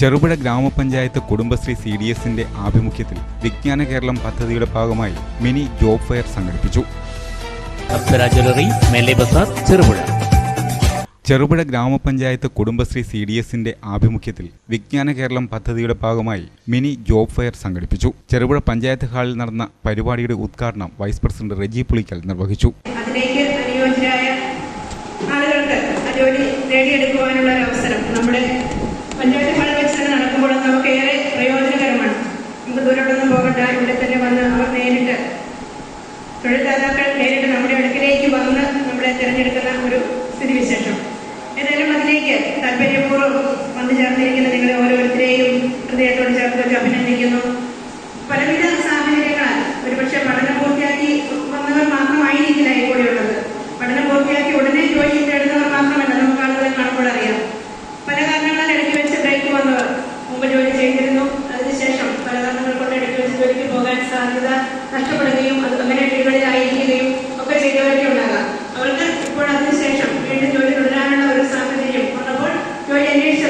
ചെറുപുഴ ഗ്രാമപഞ്ചായത്ത് Kudumbashree C D എസിന്റെ ആഭിമുഖ്യത്തിൽ വിജ്ഞാന കേരളം പദ്ധതിയുടെ ഭാഗമായി മിനി ജോബ് ഫെയർ സംഘടിപ്പിച്ചു. ചെറുപുഴ. ചെറുപുഴ ഗ്രാമപഞ്ചായത്ത് കുടുംബശ്രീ സി ഡി എസിന്റെ ആഭിമുഖ്യത്തിൽ വിജ്ഞാന കേരളം പദ്ധതിയുടെ ഭാഗമായി മിനി ജോബ് ഫെയർ സംഘടിപ്പിച്ചു. ചെറുപുഴ പഞ്ചായത്ത് ഹാളിൽ നടന്ന പരിപാടിയുടെ ഉദ്ഘാടനം വൈസ് പ്രസിഡന്റ് റെജി പുളിക്കൽ നിർവഹിച്ചു. അതിലേക്ക് താല്പര്യപൂർവം വന്നു ചേർന്നിരിക്കുന്ന നിങ്ങളെ ഓരോരുത്തരെയും ഹൃദയത്തോട് ചേർത്ത് വെച്ച് അഭിനന്ദിക്കുന്നു.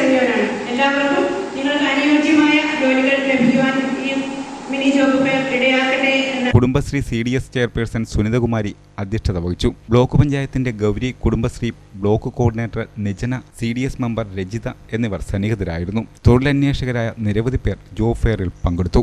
ജോലി എല്ലാവർക്കും നിങ്ങൾക്ക് അനുയോജ്യമായ ജോലികൾ ലഭിക്കുവാൻ ഈ mini job ഇടയാക്കട്ടെ Kudumbashree C D S chairperson Sunithakumari അധ്യക്ഷത വഹിച്ചു. ബ്ലോക്ക് പഞ്ചായത്തിന്റെ Gauri Kudumbashree block coordinator Nijana C D S member Rajitha എന്നിവർ സന്നിഹിതരായിരുന്നു. തൊഴിലന്വേഷകരായ നിരവധി പേർ ജോബ് ഫെയറിൽ പങ്കെടുത്തു.